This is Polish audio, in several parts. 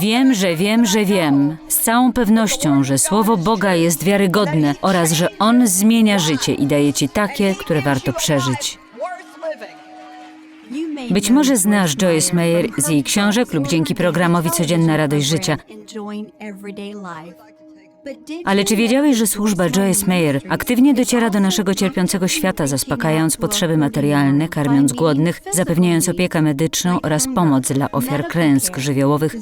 Wiem, że wiem, że wiem, z całą pewnością, że Słowo Boga jest wiarygodne oraz że On zmienia życie i daje ci takie, które warto przeżyć. Być może znasz Joyce Meyer z jej książek lub dzięki programowi Codzienna Radość Życia. Ale czy wiedziałeś, że służba Joyce Meyer aktywnie dociera do naszego cierpiącego świata, zaspokajając potrzeby materialne, karmiąc głodnych, zapewniając opiekę medyczną oraz pomoc dla ofiar klęsk żywiołowych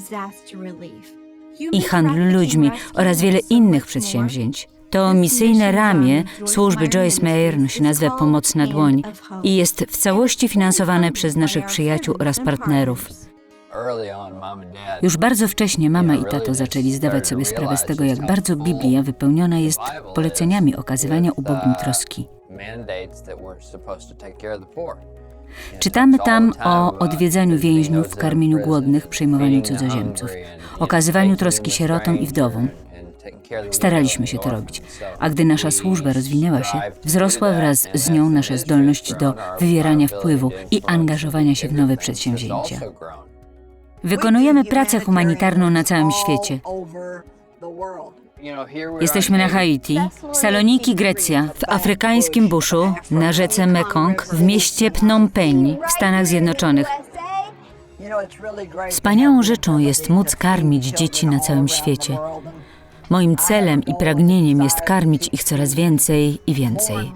i handlu ludźmi oraz wiele innych przedsięwzięć? To misyjne ramię służby Joyce Meyer nosi nazwę Pomocna Dłoń i jest w całości finansowane przez naszych przyjaciół oraz partnerów. Już bardzo wcześnie mama i tato zaczęli zdawać sobie sprawę z tego, jak bardzo Biblia wypełniona jest poleceniami okazywania ubogim troski. Czytamy tam o odwiedzaniu więźniów, karmieniu głodnych, przyjmowaniu cudzoziemców, okazywaniu troski sierotom i wdowom. Staraliśmy się to robić, a gdy nasza służba rozwinęła się, wzrosła wraz z nią nasza zdolność do wywierania wpływu i angażowania się w nowe przedsięwzięcia. Wykonujemy pracę humanitarną na całym świecie. Jesteśmy na Haiti, Saloniki, Grecja, w afrykańskim buszu, na rzece Mekong, w mieście Phnom Penh w Stanach Zjednoczonych. Wspaniałą rzeczą jest móc karmić dzieci na całym świecie. Moim celem i pragnieniem jest karmić ich coraz więcej i więcej.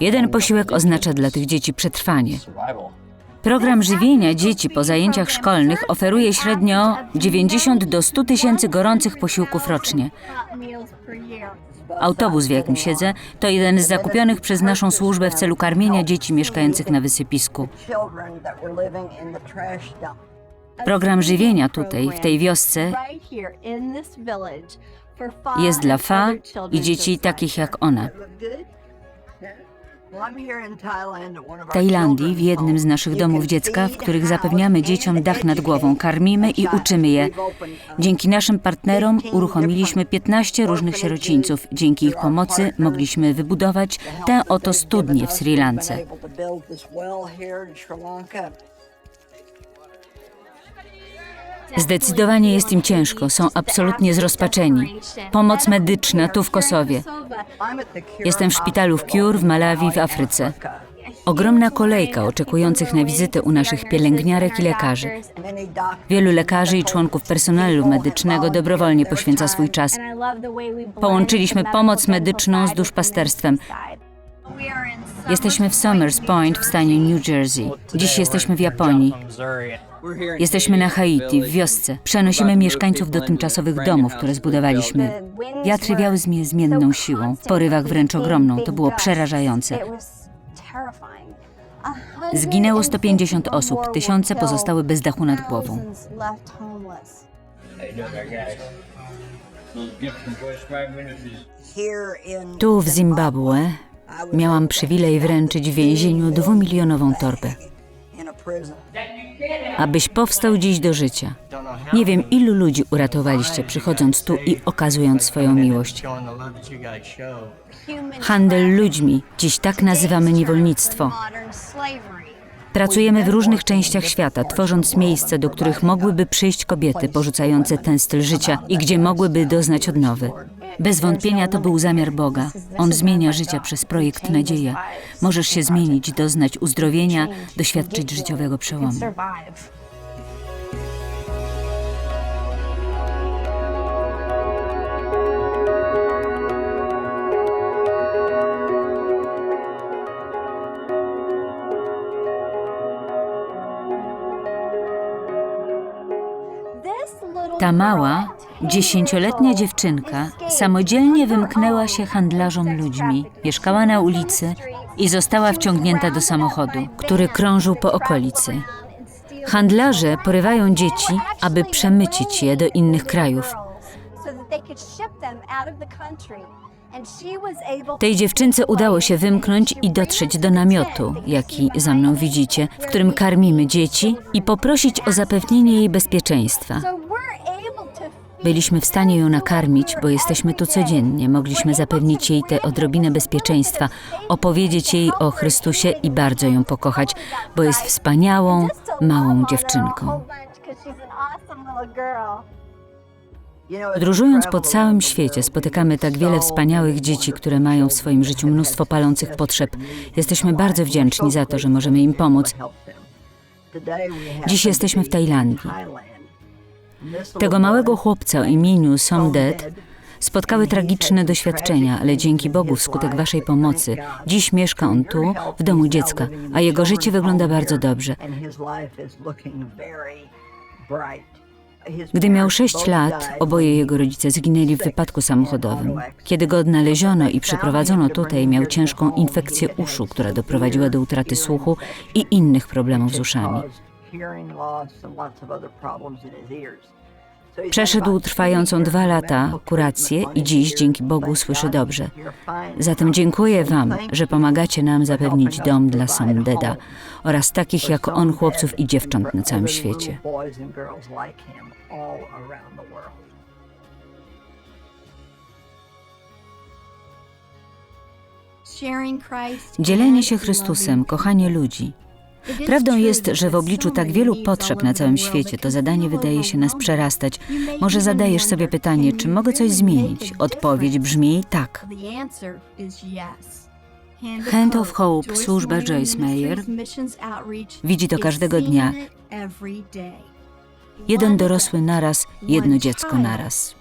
Jeden posiłek oznacza dla tych dzieci przetrwanie. Program żywienia dzieci po zajęciach szkolnych oferuje średnio 90 do 100 tysięcy gorących posiłków rocznie. Autobus, w jakim siedzę, to jeden z zakupionych przez naszą służbę w celu karmienia dzieci mieszkających na wysypisku. Program żywienia tutaj, w tej wiosce, jest dla Fa i dzieci takich jak ona. W Tajlandii, w jednym z naszych domów dziecka, w których zapewniamy dzieciom dach nad głową, karmimy i uczymy je. Dzięki naszym partnerom uruchomiliśmy 15 różnych sierocińców. Dzięki ich pomocy mogliśmy wybudować tę oto studnię w Sri Lance. Zdecydowanie jest im ciężko, są absolutnie zrozpaczeni. Pomoc medyczna tu w Kosowie. Jestem w szpitalu w Kiur w Malawi w Afryce. Ogromna kolejka oczekujących na wizytę u naszych pielęgniarek i lekarzy. Wielu lekarzy i członków personelu medycznego dobrowolnie poświęca swój czas. Połączyliśmy pomoc medyczną z duszpasterstwem. Jesteśmy w Somers Point w stanie New Jersey. Dziś jesteśmy w Japonii. Jesteśmy na Haiti, w wiosce. Przenosimy mieszkańców do tymczasowych domów, które zbudowaliśmy. Wiatry wiały z niezmienną siłą, w porywach wręcz ogromną. To było przerażające. Zginęło 150 osób, tysiące pozostały bez dachu nad głową. Tu w Zimbabwe miałam przywilej wręczyć w więzieniu dwumilionową torbę. Abyś powstał dziś do życia. Nie wiem, ilu ludzi uratowaliście, przychodząc tu i okazując swoją miłość. Handel ludźmi, dziś tak nazywamy niewolnictwo. Pracujemy w różnych częściach świata, tworząc miejsca, do których mogłyby przyjść kobiety porzucające ten styl życia i gdzie mogłyby doznać odnowy. Bez wątpienia to był zamiar Boga. On zmienia życia przez projekt Nadzieja. Możesz się zmienić, doznać uzdrowienia, doświadczyć życiowego przełomu. Ta mała, dziesięcioletnia dziewczynka samodzielnie wymknęła się handlarzom ludźmi, mieszkała na ulicy i została wciągnięta do samochodu, który krążył po okolicy. Handlarze porywają dzieci, aby przemycić je do innych krajów. Tej dziewczynce udało się wymknąć i dotrzeć do namiotu, jaki za mną widzicie, w którym karmimy dzieci i poprosić o zapewnienie jej bezpieczeństwa. Byliśmy w stanie ją nakarmić, bo jesteśmy tu codziennie. Mogliśmy zapewnić jej tę odrobinę bezpieczeństwa, opowiedzieć jej o Chrystusie i bardzo ją pokochać, bo jest wspaniałą, małą dziewczynką. Podróżując po całym świecie spotykamy tak wiele wspaniałych dzieci, które mają w swoim życiu mnóstwo palących potrzeb. Jesteśmy bardzo wdzięczni za to, że możemy im pomóc. Dziś jesteśmy w Tajlandii. Tego małego chłopca o imieniu Somdet spotkały tragiczne doświadczenia, ale dzięki Bogu wskutek waszej pomocy dziś mieszka on tu, w domu dziecka, a jego życie wygląda bardzo dobrze. Gdy miał 6 lat, oboje jego rodzice zginęli w wypadku samochodowym. Kiedy go odnaleziono i przyprowadzono tutaj, miał ciężką infekcję uszu, która doprowadziła do utraty słuchu i innych problemów z uszami. Przeszedł trwającą dwa lata kurację i dziś, dzięki Bogu, słyszy dobrze. Zatem dziękuję Wam, że pomagacie nam zapewnić dom dla Somdeda oraz takich jak on chłopców i dziewcząt na całym świecie. Dzielenie się Chrystusem, kochanie ludzi. Prawdą jest, że w obliczu tak wielu potrzeb na całym świecie to zadanie wydaje się nas przerastać. Może zadajesz sobie pytanie, czy mogę coś zmienić? Odpowiedź brzmi tak. Hand of Hope, służba Joyce Meyer, Widzi to każdego dnia. Jeden dorosły naraz, jedno dziecko naraz.